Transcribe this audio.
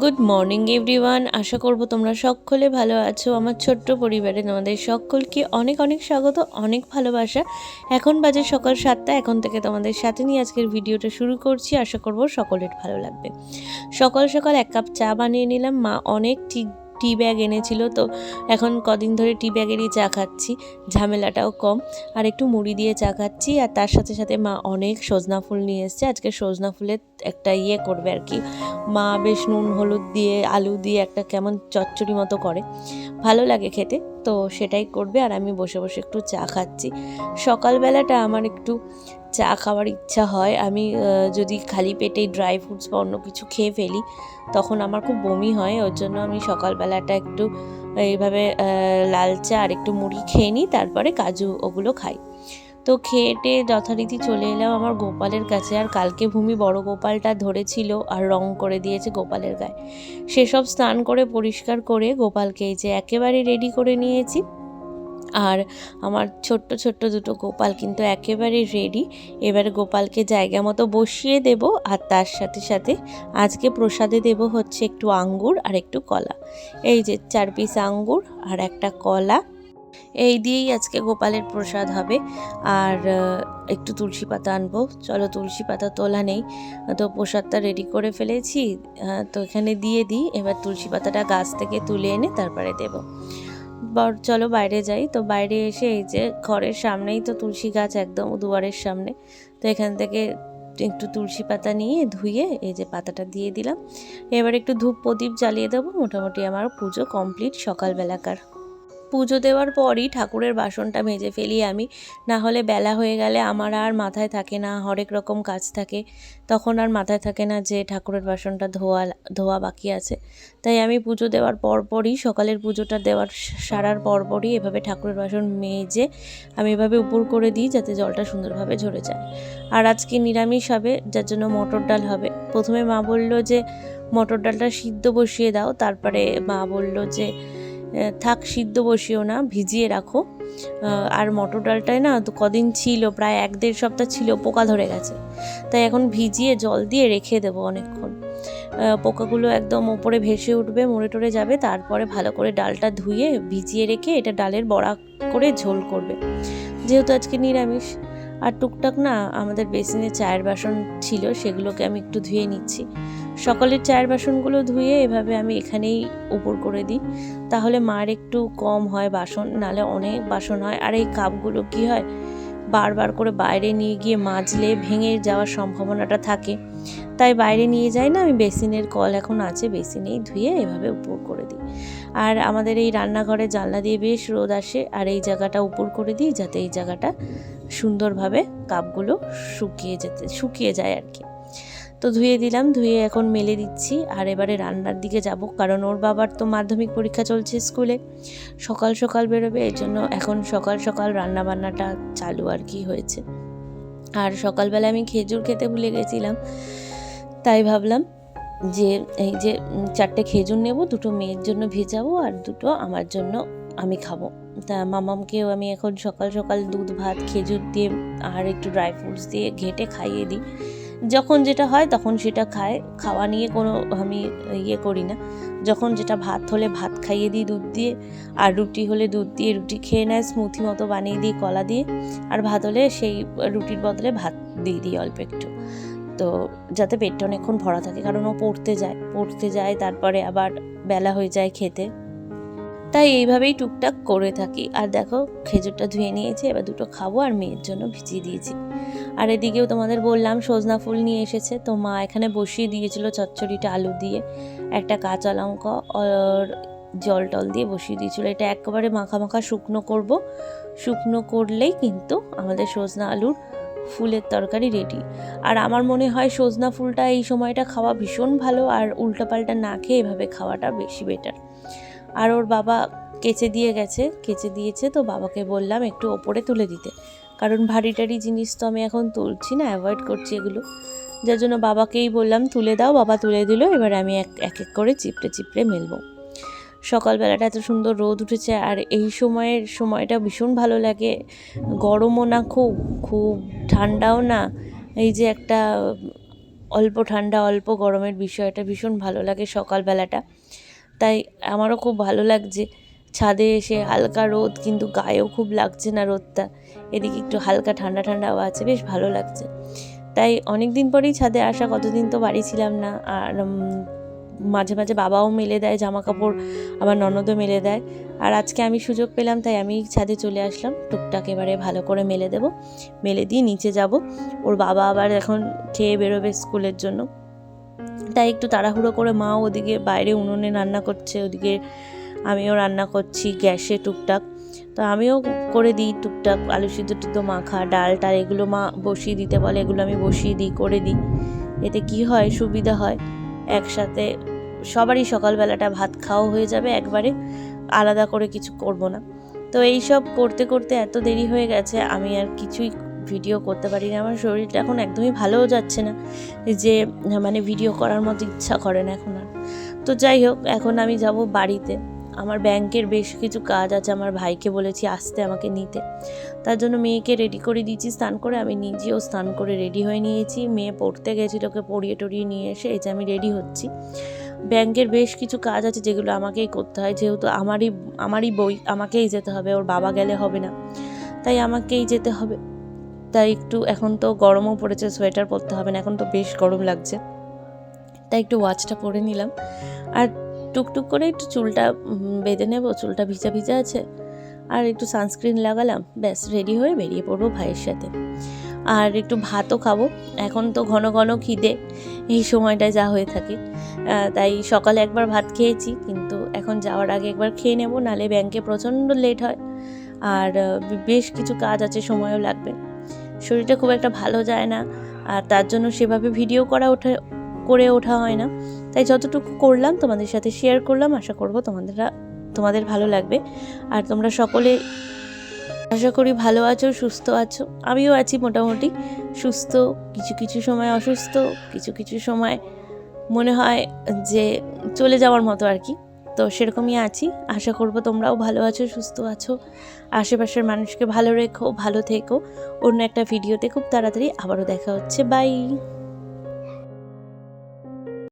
Good morning, everyone. আশা করব তোমরা সকলে ভালো আছো। আমার ছোট্ট পরিবারে তোমাদের সকলকে অনেক অনেক স্বাগত, অনেক ভালোবাসা। এখন বাজে সকাল সাতটা, এখন থেকে তোমাদের সাথে নিয়ে আজকের ভিডিওটা শুরু করছি। আশা করব সকলের ভালো লাগবে। সকাল সকাল এক কাপ চা বানিয়ে নিলাম। মা অনেক ঠিক টি ব্যাগ এনেছিল, তো এখন কদিন ধরে টি ব্যাগেরই চা খাচ্ছি। ঝামেলাটাও কম। আর একটু মুড়ি দিয়ে চা খাচ্ছি, আর তার সাথে সাথে মা অনেক সজনা ফুল নিয়ে এসছে। আজকে সজনা ফুলের একটা ইয়ে করবে আর কি। মা বেশ নুন, হলুদ দিয়ে, আলু দিয়ে একটা কেমন চচ্চড়ি মতো করে। ভালো লাগে খেতে, তো সেটাই করবে। আর আমি বসে বসে একটু চা খাচ্ছি। সকালবেলাটা আমার একটু চা খাওয়ার ইচ্ছা হয়, আমি যদি খালি পেটে ড্রাই ফ্রুটস বা অন্য কিছু খেয়ে ফেলি, তখন আমার খুব বমি হয়, ওর জন্য আমি সকালবেলাটা একটু, এইভাবে লাল চা আর একটু মুড়ি খেয়ে নিই, তারপরে কাজু ওগুলো খাই। তো খেয়ে খেয়েটে যথারীতি চলে এলাম আমার গোপালের কাছে, আর কালকে ভূমি বড় গোপালটা ধরেছিল আর রং করে দিয়েছে গোপালের গায়ে। সেসব স্নান করে পরিষ্কার করে গোপালকে এই যে একেবারে রেডি করে নিয়েছি। আর আমার ছোট্ট ছোট্ট দুটো গোপাল কিন্তু একেবারে রেডি এবারে গোপালকে জায়গা মতো বসিয়ে দেব আর তার সাথে সাথে আজকে প্রসাদে দেব হচ্ছে একটু আঙ্গুর আর একটু কলা। এই যে চার পিস আঙ্গুর আর একটা কলা। এই দিয়েই আজকে গোপালের প্রসাদ হবে। আর একটু তুলসী পাতা আনব। চলো তুলসী পাতা তোলা নেই। তো প্রসাদটা রেডি করে ফেলেছি। তো এখানে দিয়ে দিই। এবার তুলসী পাতাটা গাছ থেকে তুলে এনে তারপরে দেব। বর, চলো বাইরে যাই। তো বাইরে এসে এই যে ঘরের সামনেই তো তুলসী গাছ একদম দুয়ারের সামনে। তো এখান থেকে একটু তুলসী পাতা নিয়ে ধুয়ে এই যে পাতাটা দিয়ে দিলাম। এবার একটু ধূপ প্রদীপ জ্বালিয়ে দেবো। মোটামুটি আমার পুজো কমপ্লিট সকালবেলাকার। পুজো দেওয়ার পরই ঠাকুরের বাসনটা মেজে ফেলি আমি। না হলে বেলা হয়ে গেলে আমার আর মাথায় থাকে না, হরেক রকম কাজ থাকে। তখন আর মাথায় থাকে না যে ঠাকুরের বাসনটা ধোয়া ধোয়া বাকি আছে। তাই আমি পুজো দেওয়ার পরপরই, সকালের পুজোটা দেওয়ার সারার পরপরই এভাবে ঠাকুরের বাসন মেজে আমি এভাবে উপর করে দিই যাতে জলটা সুন্দরভাবে ঝরে যায়। আর আজকে নিরামিষ হবে, যার জন্য মটর ডাল হবে। প্রথমে মা বলল যে, মটর ডালটা সিদ্ধ বসিয়ে দাও। তারপরে মা বলল যে থাক, সিদ্ধ বসিও না, ভিজিয়ে রাখো। আর মটর ডালটায় না তো কদিন ছিল, প্রায় এক দেড় সপ্তাহ ছিল, পোকা ধরে গেছে। তাই এখন ভিজিয়ে জল দিয়ে রেখে দেবো অনেকক্ষণ। পোকাগুলো একদম ওপরে ভেসে উঠবে, মরে টরে যাবে, তারপরে ভালো করে ডালটা ধুয়ে ভিজিয়ে রেখে এটা ডালের বড়া করে ঝোল করবে। যেহেতু আজকে নিরামিষ আর টুকটাক না আমাদের বেসিনে চায়ের বাসন ছিল, সেগুলোকে আমি একটু ধুয়ে নিচ্ছি। সকালের চায়ের বাসনগুলো ধুয়ে এভাবে আমি এখানেই উপর করে দিই। তাহলে মার একটু কম হয় বাসন, নালে অনেক বাসন হয়। আর এই কাপগুলো কি হয়, বারবার করে বাইরে নিয়ে গিয়ে মাজলে ভেঙে যাওয়ার সম্ভাবনাটা থাকে। তাই বাইরে নিয়ে যাই না, আমি বেসিনের কল এখন আছে, বেসিনেই ধুয়ে এভাবে উপর করে দিই। আর আমাদের এই রান্নাঘরে জানলা দিয়ে বেশ রোদ আসে, আর এই জায়গাটা উপর করে দিই, যাতে এই জায়গাটা সুন্দরভাবে কাপগুলো শুকিয়ে যেতে, শুকিয়ে যায় আর কি। তো ধুয়ে দিলাম, ধুয়ে এখন মেলে দিচ্ছি। আর এবারে রান্নার দিকে যাব, কারণ ওর বাবার তো মাধ্যমিক পরীক্ষা চলছে স্কুলে। সকাল সকাল বেরোবে এই জন্য এখন সকাল সকাল রান্না বান্নাটা চালু আর কি হয়েছে। আর সকালবেলা আমি খেজুর খেতে ভুলে গেছিলাম, তাই ভাবলাম যে এই যে চারটে খেজুর নেব, দুটো মেয়ের জন্য ভেজাবো আর দুটো আমার জন্য আমি খাব। তা মামামকেও আমি এখন সকাল সকাল দুধ, ভাত, খেজুর দিয়ে আর একটু ড্রাই ফ্রুটস দিয়ে ঘেটে খাইয়ে দিই। যখন যেটা হয় তখন সেটা খায়। খাওয়া নিয়ে কোনো আমি ইয়ে করি না। যখন যেটা ভাত হলে ভাত খাইয়ে দিই দুধ দিয়ে, আর রুটি হলে দুধ দিয়ে, রুটি খেয়ে নেয় স্মুথি মতো বানিয়ে দিই, কলা দিয়ে, আর ভাত হলে সেই রুটির বদলে ভাত দিয়ে দিই অল্প একটু। তো যাতে পেটটা অনেকক্ষণ ভরা থাকে, কারণ ও পড়তে যায়। পড়তে যায়, তারপরে আবার বেলা হয়ে যায় খেতে। তাই এইভাবেই টুকটাক করে থাকি। আর দেখো, খেজুরটা ধুয়ে নিয়েছি, এবার দুটো খাব আর মেয়ের জন্য ভিজিয়ে দিয়েছি। আর এদিকেও তোমাদের বললাম, সজনা ফুল নিয়ে এসেছে। তো মা এখানে বসিয়ে দিয়েছিল চচ্চড়িটা আলু দিয়ে, একটা কাঁচা লঙ্কা আর জল টল দিয়ে বসিয়ে দিয়েছিল। এটা একেবারে মাখা মাখা শুকনো করব। শুকনো করলেই কিন্তু আমাদের সজনা আলুর ফুলের তরকারি রেডি আর আমার মনে হয় সজনা ফুলটা এই সময়টা খাওয়া ভীষণ ভালো, আর উল্টাপাল্টা না খেয়ে এভাবে খাওয়াটা বেশি বেটার আর ওর বাবা কেচে দিয়ে গেছে, কেচে দিয়েছে তো বাবাকে বললাম একটু ওপরে তুলে দিতে। কারণ ভারী টারি জিনিস তো আমি এখন তুলছি না অ্যাভয়েড করছি এগুলো। যার জন্য বাবাকেই বললাম, তুলে দাও, বাবা তুলে দিল, এবার আমি এক এক করে চিপড়ে চিপড়ে মেলবো। সকালবেলাটা এত সুন্দর রোদ উঠেছে আর এই সময়ের সময়টা ভীষণ ভালো লাগে। গরমও না খুব খুব ঠান্ডাও না। এই যে একটা অল্প ঠান্ডা, অল্প গরমের বিষয়টা ভীষণ ভালো লাগে সকালবেলাটা। তাই আমারও খুব ভালো লাগছে। ছাদে এসে হালকা রোদ, কিন্তু গায়েও খুব লাগছে না রোদটা। এদিকে একটু হালকা ঠান্ডা ঠান্ডা ঠান্ডাও আছে, বেশ ভালো লাগছে। তাই অনেক দিন পরেই ছাদে আসা, কতদিন তো বাড়ি ছিলাম না। আর মাঝে মাঝে বাবাও মেলে দেয় জামা কাপড় আবার ননদও মেলে দেয়। আর আজকে আমি সুযোগ পেলাম, তাই আমি ছাদে চলে আসলাম। টুকটাক এবারে ভালো করে মেলে দেব। মেলে দিয়ে নিচে যাব। ওর বাবা আবার এখন খেয়ে বেরোবে স্কুলের জন্য। তাই একটু তাড়াহুড়ো করে মা ওদিকে বাইরে উনুনে রান্না করছে, ওদিকে আমিও রান্না করছি গ্যাসে টুকটাক। তো আমিও করে দিই টুকটাক, আলু সিদ্ধ টিদ্ধ মাখা, ডাল টাল এগুলো মা বসিয়ে দিতে বলে, এগুলো আমি বসিয়ে দিই, করে দিই। এতে কি হয়, সুবিধা হয়? একসাথে সবারই সকালবেলাটা ভাত খাওয়া হয়ে যাবে, একবারে আলাদা করে কিছু করব না। তো এই সব করতে করতে এত দেরি হয়ে গেছে, আমি আর কিছুই ভিডিও করতে পারি না আমার শরীরটা এখন একদমই ভালোও যাচ্ছে না। যে মানে ভিডিও করার মতো ইচ্ছা করে না এখন আর। তো যাই হোক, এখন আমি যাব বাড়িতে। আমার ব্যাংকের বেশ কিছু কাজ আছে, আমার ভাইকে বলেছি আসতে আমাকে নিতে। তার জন্য মেয়েকে রেডি করে দিয়েছি, স্নান করে। আমি নিজেও স্নান করে রেডি হয়ে নিয়েছি। মেয়ে পড়তে গেছিল ওকে পড়িয়ে টড়িয়ে নিয়ে এসে, এই যে আমি রেডি হচ্ছি। ব্যাংকের বেশ কিছু কাজ আছে যেগুলো আমাকেই করতে হয়। যেহেতু আমারই আমারই বই, আমাকেই যেতে হবে। ওর বাবা গেলে হবে না। তাই আমাকেই যেতে হবে। তাই একটু এখন তো গরমও পড়েছে সোয়েটার পরতে হবে না, এখন তো বেশ গরম লাগছে। তাই একটু ওয়াচটা পরে নিলাম। আর টুকটুক করে একটু চুলটা বেঁধে নেব, চুলটা ভিজা ভিজা আছে। আর একটু সানস্ক্রিন লাগালাম, ব্যাস রেডি হয়ে বেরিয়ে পড়ব ভাইয়ের সাথে। আর একটু ভাতও খাব, এখন তো ঘন ঘন খিদে, এই সময়টায় যা হয়ে থাকে। তাই সকালে একবার ভাত খেয়েছি, কিন্তু এখন যাওয়ার আগে একবার খেয়ে নেব, নালে ব্যাংকে প্রচণ্ড লেট হয়। আর বেশ কিছু কাজ আছে, সময়ও লাগবে। শরীরটা খুব একটা ভালো যায় না আর তার জন্য সেভাবে ভিডিও করা ওঠা, করে ওঠা হয় না। তাই যতটুকু করলাম তোমাদের সাথে শেয়ার করলাম, আশা করব তোমাদের তোমাদের ভালো লাগবে। আর তোমরা সকলে আশা করি ভালো আছো, সুস্থ আছো। আমিও আছি মোটামুটি সুস্থ। কিছু কিছু সময় অসুস্থ, কিছু কিছু সময় মনে হয় যে চলে যাওয়ার মতো আর কি। তো সেরকমই আছি। আশা করব তোমরাও ভালো আছো, সুস্থ আছো। আশেপাশের মানুষকে ভালো রেখো, ভালো থেকো। অন্য একটা ভিডিওতে খুব তাড়াতাড়ি আবারও দেখা হচ্ছে। বাই